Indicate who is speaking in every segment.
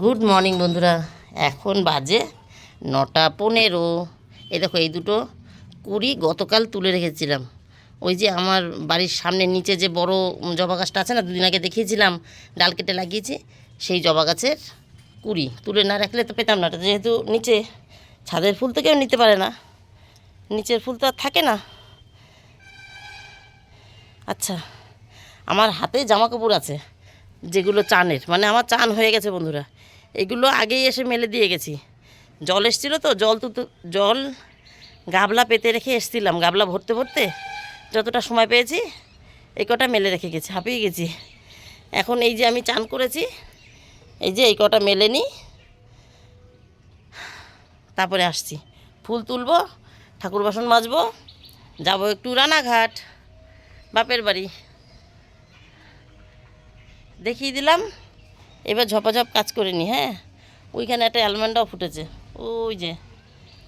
Speaker 1: Good morning বন্ধুরা। এখন বাজে নটা পনেরো। এই দেখো, এই দুটো কুড়ি গতকাল তুলে রেখেছিলাম। ওই যে আমার বাড়ির সামনে নিচে যে বড় জবা গাছটা আছে না, দুদিন আগে দেখিয়েছিলাম, ডাল কেটে লাগিয়েছি, সেই জবা গাছের কুড়ি। তুলে না রাখলে তো পেতাম না যেহেতু নিচে, ছাদের ফুল তো কেউ নিতে পারে না। নিচের ফুল তো আর থাকে না। আচ্ছা আমার হাতে জামা কাপড় আছে, যেগুলো চানের। মানে আমার চান হয়ে গেছে, বন্ধুরা। এগুলো আগেই এসে মেলে দিয়ে গেছি। জল এসেছিল তো, জল তো জল গাবলা পেতে রেখে এসছিলাম। গাবলা ভরতে ভরতে যতটা সময় পেয়েছি, এই কটা মেলে রেখে গেছি, হাঁপিয়ে গেছি। এখন এই যে আমি চান করেছি, এই যে এই কটা মেলে নিই, তারপরে আসছি। ফুল তুলবো, ঠাকুর বাসন মাজবো, যাব একটু রানাঘাট, বাপের বাড়ি। দেখিয়ে দিলাম। এবার ঝপাঝপ কাজ করে নি হ্যাঁ? ওইখানে একটা অ্যালমন্ডাও ফুটেছে। ওই যে,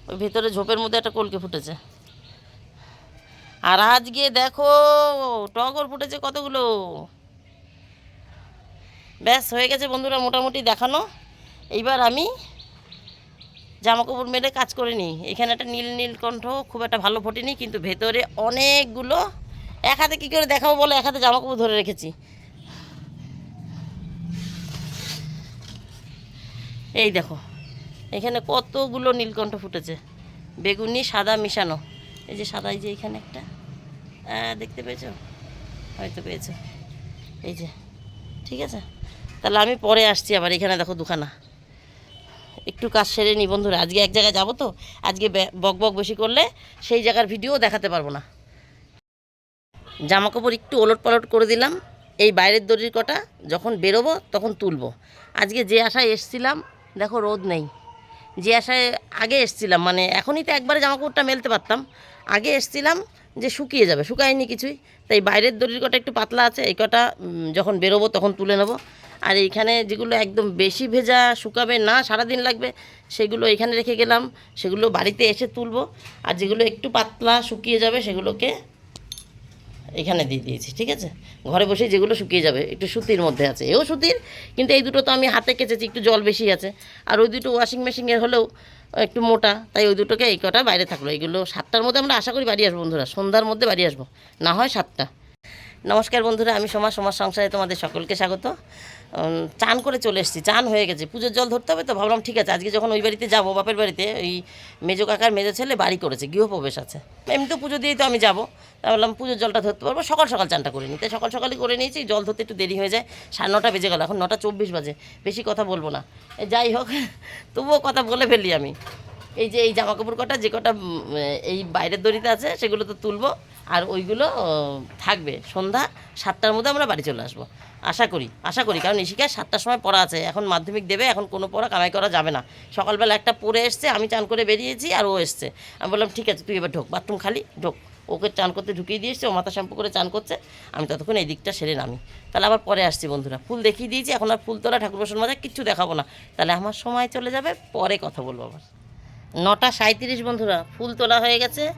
Speaker 1: ওই ভেতরে ঝোপের মধ্যে একটা কলকে ফুটেছে। আর আজ গিয়ে দেখো, টগর ফুটেছে কতগুলো? ব্যাস, হয়ে গেছে বন্ধুরা, মোটামুটি দেখানো। এইবার আমি জামা কাপড় মেলে কাজ করে নিই। এখানে একটা নীল নীল কণ্ঠ, খুব একটা ভালো ফোটেনি, কিন্তু ভেতরে অনেকগুলো। এক হাতে কী করে দেখাবো বলে? এক হাতে জামা কাপড় ধরে রেখেছি। এই দেখো, এখানে কতগুলো নীলকণ্ঠ ফুটেছে। বেগুনি, সাদা, মিশানো। এই যে সাদা, এই যে এখানে একটা। দেখতে পেয়েছ? হয়তো পেয়েছ। এই যে, ঠিক আছে? তাহলে আমি পরে আসছি আবার, এখানে দেখো দুখানা। একটু কাজ সেরে নি বন্ধুরা, আজকে এক জায়গায় যাব তো? আজকে বক বক বেশি করলে সেই জায়গার ভিডিও দেখাতে পারব না। জামা কাপড় একটু ওলট পালট করে দিলাম, এই বাইরের দড়ির কটা, যখন বেরোবো তখন তুলবো। আজকে যে আশায় এসছিলাম দেখো, রোদ নেই। যে আশায় আগে এসছিলাম মানে এখনই তো একবারে জামা কাপড়টা মেলতে পারতাম। আগে এসছিলাম যে শুকিয়ে যাবে, শুকায়নি কিছুই। তাই বাইরের দড়ির কটা একটু পাতলা আছে, এই কটা যখন বেরোবো তখন তুলে নেব। আর এইখানে যেগুলো একদম বেশি ভেজা শুকাবে না, সারাদিন লাগবে, সেগুলো এখানে রেখে গেলাম। সেগুলো বাড়িতে এসে তুলবো। আর যেগুলো একটু পাতলা শুকিয়ে যাবে, সেগুলোকে এখানে দিয়ে দিয়েছি, ঠিক আছে? ঘরে বসে যেগুলো শুকিয়ে যাবে, একটু সুতির মধ্যে আছে। এও সুতির, কিন্তু এই দুটো তো আমি হাতে কেচেছি, একটু জল বেশি আছে। আর ওই দুটো ওয়াশিং মেশিনের হলেও একটু মোটা, তাই ওই দুটোকে এই কটা বাইরে থাকল। এইগুলো সাতটার মধ্যে আমরা আশা করি বাড়ি আসব বন্ধুরা, সন্ধ্যার মধ্যে বাড়ি আসব, না হয় সাতটা। নমস্কার বন্ধুরা, আমি সমাজ সমাজ সংসারে তোমাদের সকলকে স্বাগত। চান করে চলে এসেছি, চান হয়ে গেছে। পুজোর জল ধরতে হবে তো, ভাবলাম ঠিক আছে, আজকে যখন ওই বাড়িতে যাব, বাপের বাড়িতে, ওই মেজো কাকার মেজো ছেলে বাড়ি করেছে, গৃহপ্রবেশ আছে। এমনি তো পুজো দিয়েই তো আমি যাব। তা ভাবলাম পুজোর জলটা ধরতে পারব, সকাল সকাল চানটা করে নিই। তাই সকাল সকালই করে নিয়েছি, জল ধরতে একটু দেরি হয়ে যায়, সাড়ে নটা বেজে গেল, এখন নটা চব্বিশ বাজে, বেশি কথা বলব না। যাই হোক, তবুও কথা বলে ফেলি আমি। এই যে, এই জামা কাপড় কটা, যে কটা এই বাইরের দড়িতে আছে, সেগুলো তো তুলবো। আর ওইগুলো থাকবে। সন্ধ্যা সাতটার মধ্যে আমরা বাড়ি চলে আসব। আশা করি আশা করি। কারণ ইশিকা সাতটার সময় পড়া আছে। এখন মাধ্যমিক দেবে, এখন কোনো পড়া কামাই করা যাবে না। সকালবেলা একটা পড়ে এসছে, আমি চান করে বেরিয়েছি আর ও এসছে। আমি বললাম, ঠিক আছে, তুই এবার ঢোক, বাথরুম খালি, ঢোক। ওকে চান করতে ঢুকিয়ে দিয়ে এসছে, ও মাথা শ্যাম্পু করে চান করছে। আমি ততক্ষণ এই দিকটা সেরে নামি। তাহলে আবার পরে আসছি, বন্ধুরা। ফুল দেখিয়ে দিয়েছি, এখন আর ফুল তোলা, ঠাকুর বসন মাজা কিচ্ছু দেখাবো না। তাহলে আমার সময় চলে যাবে, পরে কথা বলব আবার। নটা সাঁত্রিশ বন্ধুরা। ফুল তোলা হয়ে গেছে।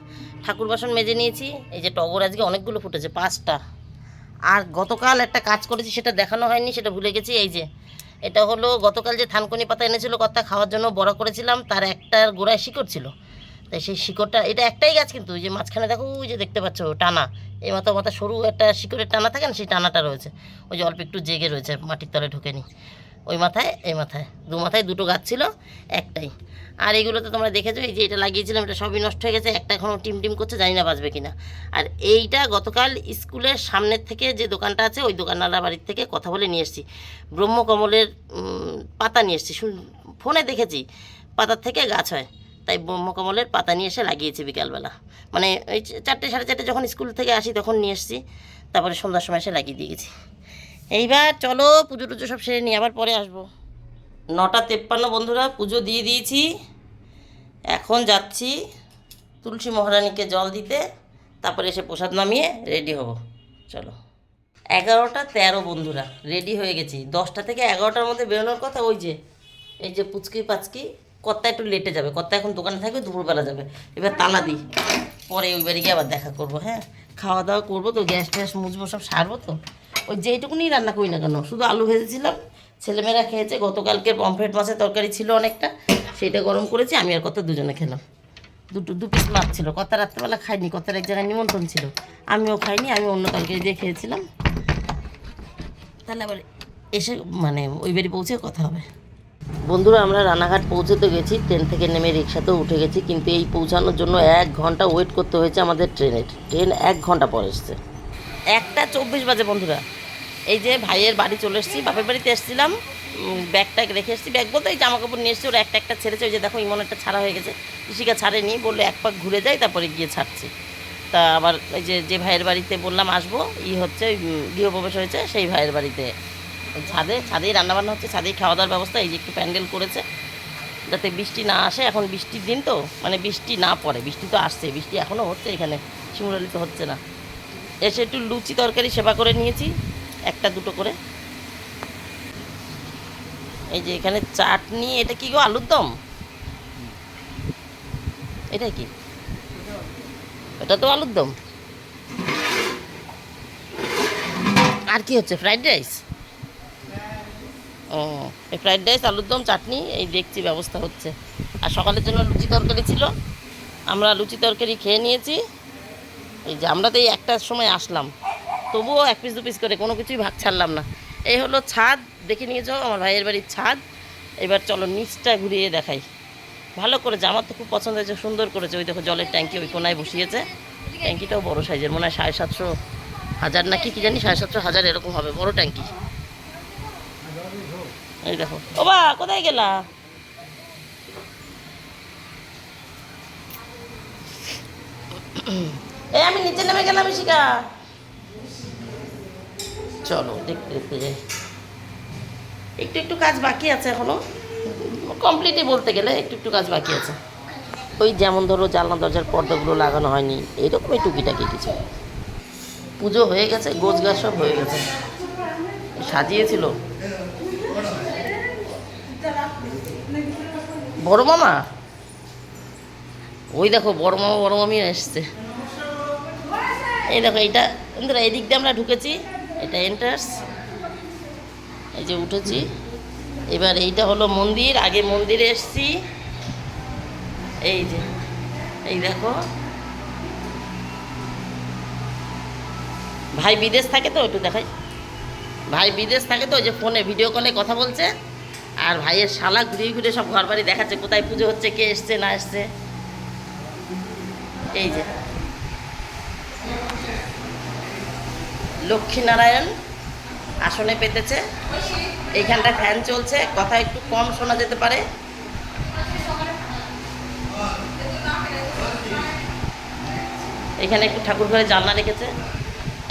Speaker 1: ঠাকুর বাসন মেজে নিয়েছি। এই যে টগর আজকে অনেকগুলো ফুটেছে, পাঁচটা। আর গতকাল একটা কাজ করেছি, সেটা দেখানো হয়নি, সেটা ভুলে গেছি। এই যে, এটা হলো গতকাল যে থানকনি পাতা এনেছিল, কর্তা খাওয়ার জন্য বড় করেছিলাম, তার একটার গোড়ায় শিকড় ছিল। তাই সেই শিকড়টা, এটা একটাই গাছ কিন্তু, ওই যে মাঝখানে দেখো, ওই যে দেখতে পাচ্ছ, টানা। এই মাথা মাথা সরু একটা শিকড়ের টানা থাকে না, সেই টানাটা রয়েছে। ওই যে অল্প একটু জেগে রয়েছে, মাটির তলে ঢোকেনি ওই মাথায়, এই মাথায়। দু মাথায় দুটো গাছ ছিল, একটাই। আর এগুলো তো তোমরা দেখেছ, এই যে এটা লাগিয়েছিলাম, এটা সবই নষ্ট হয়ে গেছে, একটা এখনও টিম টিম করছে, জানি না বাঁচবে কিনা। আর এইটা গতকাল স্কুলের সামনের থেকে যে দোকানটা আছে, ওই দোকানওয়ালার বাড়ির থেকে কথা বলে নিয়ে এসেছি। ব্রহ্মকমলের পাতা নিয়ে এসেছি। শুন- ফোনে দেখেছি, পাতার থেকে গাছ হয়। তাই ব্রহ্মকমলের পাতা নিয়ে এসে লাগিয়েছি বিকালবেলা। মানে ওই চারটে সাড়ে চারটে যখন স্কুল থেকে আসি, তখন নিয়ে এসেছি, তারপরে সন্ধ্যার সময় এসে লাগিয়ে দিয়ে গেছি। এইবার চলো পুজো টুজো সব সেরে নিই, আবার পরে আসব। নটা তেপ্পান্ন বন্ধুরা, পুজো দিয়ে দিয়েছি। এখন যাচ্ছি তুলসী মহারানীকে জল দিতে, তারপরে এসে প্রসাদ নামিয়ে রেডি হব। চলো। এগারোটা তেরো বন্ধুরা রেডি হয়ে গেছি। দশটা থেকে এগারোটার মধ্যে বেরোনোর কথা, ওই যে, এই যে পুচকি পাচকি কত্তা একটু লেটে যাবে। কত্তা এখন দোকানে থাকবে, দুপুরবেলা যাবে। এবার তালা দিই। পরে ওই বাড়ি গিয়ে আবার দেখা করব হ্যাঁ? খাওয়া দাওয়া করব তো গ্যাস ট্যাস মুছবো, সব সারবো তো? ওই যেইটুকুনি রান্না করি না কেন, শুধু আলু ভেজেছিলাম, ছেলেমেয়েরা খেয়েছে, গতকালকের পমফ্রেট মাছের তরকারি ছিল অনেকটা সেইটা গরম করেছি, আমি আর কত দুজনে খেলাম। দুটো, দু পিস মাছ ছিল, কত রাত্রেবেলা খাইনি, কত এক জায়গায় নিমন্ত্রণ ছিল, আমিও খাইনি আমি অন্য তরকারি দিয়ে খেয়েছিলাম। তাহলে আবার এসে মানে ওই বাড়ি পৌঁছে কথা হবে। বন্ধুরা, আমরা রানাঘাট পৌঁছতে গেছি, ট্রেন থেকে নেমে রিক্সাতেও উঠে গেছি, কিন্তু এই পৌঁছানোর জন্য এক ঘণ্টা ওয়েট করতে হয়েছে আমাদের ট্রেনের। ট্রেন এক ঘণ্টা পর এসছে। একটা চব্বিশ বাজে, বন্ধুরা। এই যে ভাইয়ের বাড়ি চলে এসেছি বাপের বাড়িতে এসেছিলাম ব্যাগটা রেখে এসেছি। ব্যাগ বলতে এই জামা কাপড় নিয়ে এসেছি ওরা একটা একটা ছেড়েছে ওই যে দেখো ইমন একটা ছাড়া হয়ে গেছে। ঋষিকা ছাড়েনি বললে এক পাক ঘুরে যাই তারপরে গিয়ে ছাড়ছি। তা আবার এই যে যে ভাইয়ের বাড়িতে বললাম আসব ই হচ্ছে ওই, গৃহপ্রবেশ হয়েছে সেই ভাইয়ের বাড়িতে ছাদে ছাদেই রান্নাবান্না হচ্ছে ছাদেই খাওয়া দাওয়ার ব্যবস্থা এই যে একটু প্যান্ডেল করেছে। যাতে বৃষ্টি না আসে এখন বৃষ্টির দিন তো মানে বৃষ্টি না পড়ে বৃষ্টি তো আসছে বৃষ্টি এখনও হচ্ছে এখানে শিমুরালি তো হচ্ছে না। এসে একটু লুচি তরকারি সেবা করে নিয়েছি একটা দুটো করে। এই যে এখানে চাটনি, এটা কি গো আলুর দম? এটা কি? এটা তো আলুর দম। আর কি হচ্ছে, ফ্রাইড রাইস? ও, এই ফ্রাইড রাইস, আলুর দম, চাটনি, এই দেখছি ব্যবস্থা হচ্ছে। আর সকালের জন্য লুচি তরকারি ছিল। আমরা লুচি তরকারি খেয়ে নিয়েছি। এই যে আমরা তো এই একটার সময় আসলাম। তবুও এক পিস দু পিস করে কোনো কিছুই ভাগ ছাড়লাম না। এই হলো ছাদ, দেখে নিয়েছো আমার ভাইয়ের বাড়ির ছাদ। এবার চলো নিচটা ঘুরিয়ে দেখাই। ভালো করেছে আমার তো খুব পছন্দ হয়েছে, সুন্দর করেছে। ওই দেখো জলের ট্যাঙ্কি ওই কোনায় বসিয়েছে। ট্যাঙ্কিটাও বড় সাইজের, মনে হয় সাড়ে সাতশো হাজার নাকি, কি জানি, সাড়ে সাতশো হাজার এরকম হবে, বড় ট্যাঙ্কি। এই দেখো, ও বা কোথায় গেলা? এই আমি নিচে নেমে গেলাম শিকা চলো, দেখতে দেখতে যাই। একটু একটু কাজ বাকি আছে এখনও। কমপ্লিটই বলতে গেলে একটু একটু কাজ বাকি আছে। ওই যেমন ধরো জানলা দরজার পর্দাগুলো লাগানো হয়নি এইরকমই টুকিটাকি কিছু। পুজো হয়ে গেছে গোছ গাছ সব হয়ে গেছে। সাজিয়েছিল। বড় মামা? ওই দেখো, বড় মামা, বড় মামি এসছে। এই দেখো, এইটা এদিক দিয়ে আমরা ঢুকেছি। এটা এন্টার্স এই যে উঠেছি। এবার এইটা হলো মন্দির, আগে মন্দিরে এসছি। এই যে, এই দেখো। ভাই বিদেশ থাকে তো, একটু দেখাই। ভাই বিদেশ থাকে তো, ওই যে ফোনে ভিডিও কলে কথা বলছে। আর ভাইয়ের শালা ঘুরিয়ে ঘুরে সব ঘর বাড়ি দেখাচ্ছে, কোথায় পুজো হচ্ছে, কে এসছে, না এসছে। এই যে। লক্ষ্মীনারায়ণ আসনে পেতেছে। এইখানটা ফ্যান চলছে, কথা একটু কম শোনা যেতে পারে। এখানে একটু ঠাকুর ঘরে জানলা রেখেছে।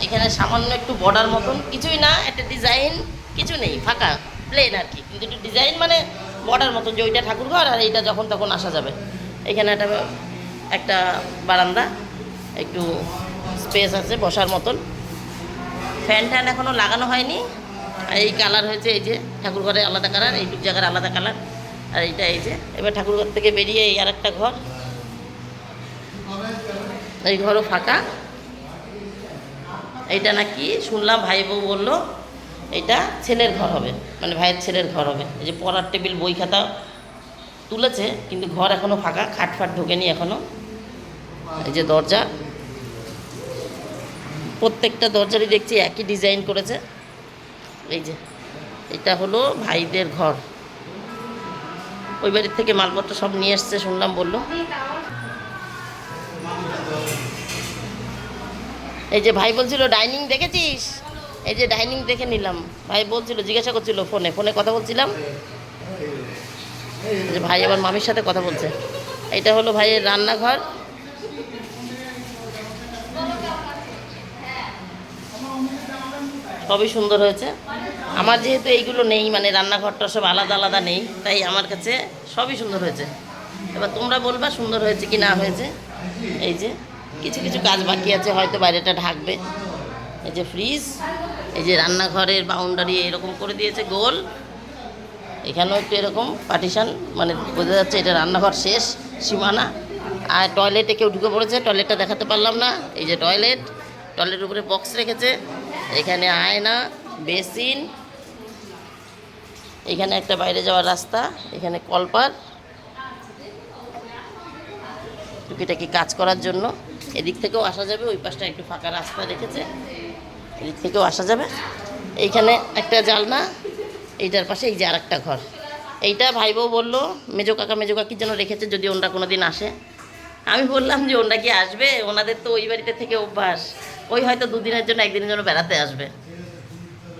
Speaker 1: এখানে সামান্য একটু বর্ডার মতন, কিছুই না, একটা ডিজাইন, কিছু নেই, ফাঁকা প্লেন আর কি। কিন্তু একটু ডিজাইন মানে বর্ডার মতন যে ওইটা ঠাকুর ঘর আর এইটা যখন তখন আসা যাবে। এখানে একটা একটা বারান্দা, একটু স্পেস আছে বসার মতন। ফ্যান ট্যান এখনও লাগানো হয়নি। আর এই কালার হয়েছে এই যে ঠাকুর ঘরে আলাদা কালার এইটুক জায়গার আলাদা কালার। আর এইটা এই যে, এবার ঠাকুর ঘর থেকে বেরিয়ে এই আর একটা ঘর। এই ঘরও ফাঁকা। এইটা নাকি শুনলাম ভাই বউ বলল এটা ছেলের ঘর হবে মানে ভাইয়ের ছেলের ঘর হবে। এই যে পড়ার টেবিল, বই খাতা তুলেছে, কিন্তু ঘর এখনও ফাঁকা, খাট ফাট ঢোকেনি এখনও এই যে দরজা। প্রত্যেকটা দরজারই দেখছি একই ডিজাইন করেছে। এই যে, এটা হলো ভাইদের ঘর। ওই বাড়ির থেকে মালপত্র সব নিয়ে এসছে শুনলাম বলল। এই যে ভাই বলছিল, ডাইনিং দেখেছিস? এই যে ডাইনিং দেখে নিলাম। ভাই বলছিল, জিজ্ঞাসা করছিল ফোনে। ফোনে কথা বলছিলাম। যে ভাই আবার মামির সাথে কথা বলছে। এটা হলো ভাইয়ের রান্নাঘর। সবই সুন্দর হয়েছে। আমার যেহেতু এইগুলো নেই মানে রান্নাঘরটা সব আলাদা আলাদা নেই, তাই আমার কাছে সবই সুন্দর হয়েছে। এবার তোমরা বলবা সুন্দর হয়েছে কি না হয়েছে। এই যে, কিছু কিছু কাজ বাকি আছে, হয়তো বাইরেটা ঢাকবে। এই যে ফ্রিজ এই যে রান্নাঘরের বাউন্ডারি এরকম করে দিয়েছে গোল। এখানেও একটু এরকম পার্টিশান মানে বোঝা যাচ্ছে এটা রান্নাঘর শেষ, সীমানা। আর টয়লেটে কেউ ঢুকে পড়েছে টয়লেটটা দেখাতে পারলাম না। এই যে টয়লেট টয়লেটের উপরে বক্স রেখেছে। এখানে আয়না, বেসিন, এখানে একটা বাইরে যাওয়ার রাস্তা, এখানে কলপার। টুকিটাকি কাজ করার জন্য। এদিক থেকেও আসা যাবে, ওই পাশটা একটু ফাঁকা রাস্তা রেখেছে। এদিক থেকেও আসা যাবে। এইখানে একটা জালনা, এইটার পাশে এই যে আর একটা ঘর। এইটা ভাই বউ বলল, মেজো কাকা, মেজো কাকির জন্য রেখেছে যদি ওনরা কোনো দিন আসে। আমি বললাম যে, ওনরা কি আসবে? ওনাদের তো ওই বাড়িতে থেকে অভ্যাস। ওই হয়তো দুদিনের জন্য একদিনের জন্য বেড়াতে আসবে।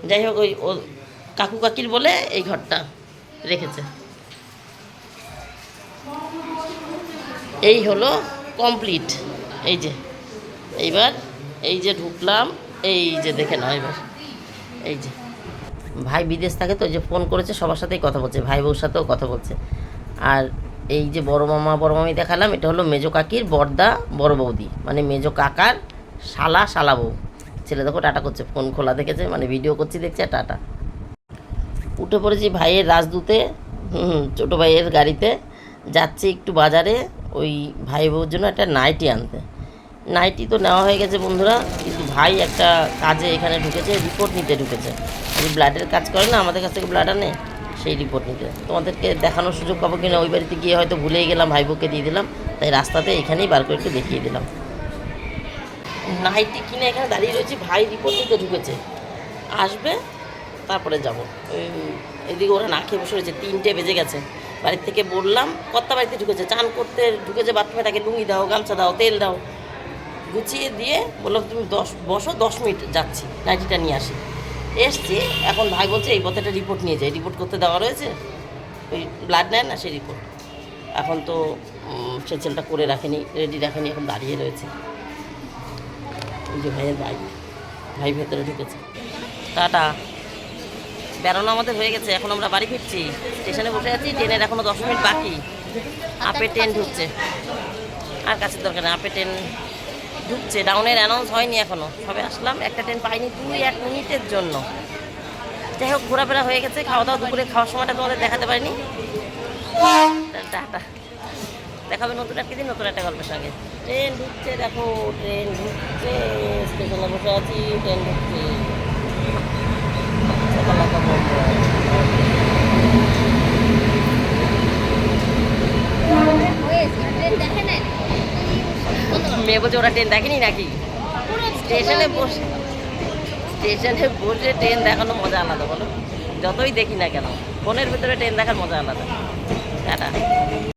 Speaker 1: যাই হোক, ওই, ও কাকু কাকির বলে এই ঘরটা রেখেছে। এই হলো কমপ্লিট এই যে, এইবার এই যে ঢুকলাম, এই যে দেখে নাও এবার। এই যে, ভাই বিদেশ থাকে তো যে ফোন করেছে, সবার সাথেই কথা বলছে, ভাই বউর সাথেও কথা বলছে। আর এই যে বড় মামা, বড় মামি দেখালাম, এটা হলো মেজো কাকির বর্দা বড় বৌদি মানে মেজো কাকার শালা শালা বউ। ছেলে দেখো টাটা করছে ফোন খোলা দেখেছে মানে ভিডিও করছি দেখছে টাটা। উঠে পড়েছি ভাইয়ের রাজদূতে হুম, ছোটো ভাইয়ের গাড়িতে। যাচ্ছে একটু বাজারে ওই ভাই বউর জন্য একটা নাইটি আনতে। নাইটি তো নেওয়া হয়ে গেছে বন্ধুরা কিন্তু ভাই একটা কাজে এখানে ঢুকেছে রিপোর্ট নিতে ঢুকেছে। এই ব্লাডের কাজ করে না আমাদের কাছ থেকে ব্লাড আনে সেই রিপোর্ট নিতে। তোমাদেরকে দেখানোর সুযোগ পাবো কিনা ওই বাড়িতে গিয়ে হয়তো ভুলেই গেলাম ভাই বউকে দিয়ে দিলাম তাই রাস্তাতে এখানেই বার করে একটু দেখিয়ে দিলাম। নাইটি কিনে এখানে দাঁড়িয়ে রয়েছি, ভাই রিপোর্ট নিতে ঢুকেছে। আসবে, তারপরে যাব। এদিকে ওরা না খেয়ে বসে রয়েছে, তিনটে বেজে গেছে। বাড়ির থেকে বললাম কত্তা বাড়িতে ঢুকেছে, চান করতে ঢুকেছে বাথরুমে, তাকে লুঙ্গি দাও, গামছা দাও, তেল দাও। গুছিয়ে দিয়ে বললাম, তুমি দশ, বসো, দশ মিনিট, যাচ্ছি, নাইটিটা নিয়ে আসি। এসছি, এখন ভাই বলছে, এই পথে একটা রিপোর্ট নিয়ে যাই। রিপোর্ট করতে দেওয়া রয়েছে, ওই ব্লাড নেয় না, সেই রিপোর্ট। এখন তো সে ছেলেটা করে রাখেনি, রেডি রাখেনি, এখন দাঁড়িয়ে রয়েছে। ওই যে ভাইয়ের বাইক ভাই ভেতরে ঢুকেছে। টাটা। বেড়ানো আমাদের হয়ে গেছে, এখন আমরা বাড়ি ফিরছি। স্টেশনে বসে আছি, ট্রেনের এখনও দশ মিনিট বাকি। আপে ট্রেন ঢুকছে। আর কাছের দরকার নেই, আপে ট্রেন ঢুকছে। ডাউনের অ্যানাউন্স হয়নি এখনও। সবে আসলাম, একটা ট্রেন পাইনি দুই এক মিনিটের জন্য। যাই হোক, ঘোরাফেরা হয়ে গেছে, খাওয়া দাওয়া দুপুরে খাওয়ার সময়টা তোমাদের দেখাতে পারিনি। টাটা। দেখাবে নতুন একটা দিন, নতুন একটা গল্পের সঙ্গে। ট্রেন ঢুকছে, দেখো, ট্রেন ঢুকছে, স্টেশনে বসে আছি, ট্রেন ঢুকছে। মেয়ে বলছে, ওরা ট্রেন দেখেনি নাকি? স্টেশনে বসে স্টেশনে বসে ট্রেন দেখানো মজা আলাদা, বলো। যতই দেখি না কেন, ফোনের ভিতরে ট্রেন দেখার মজা আলাদা। টাটা।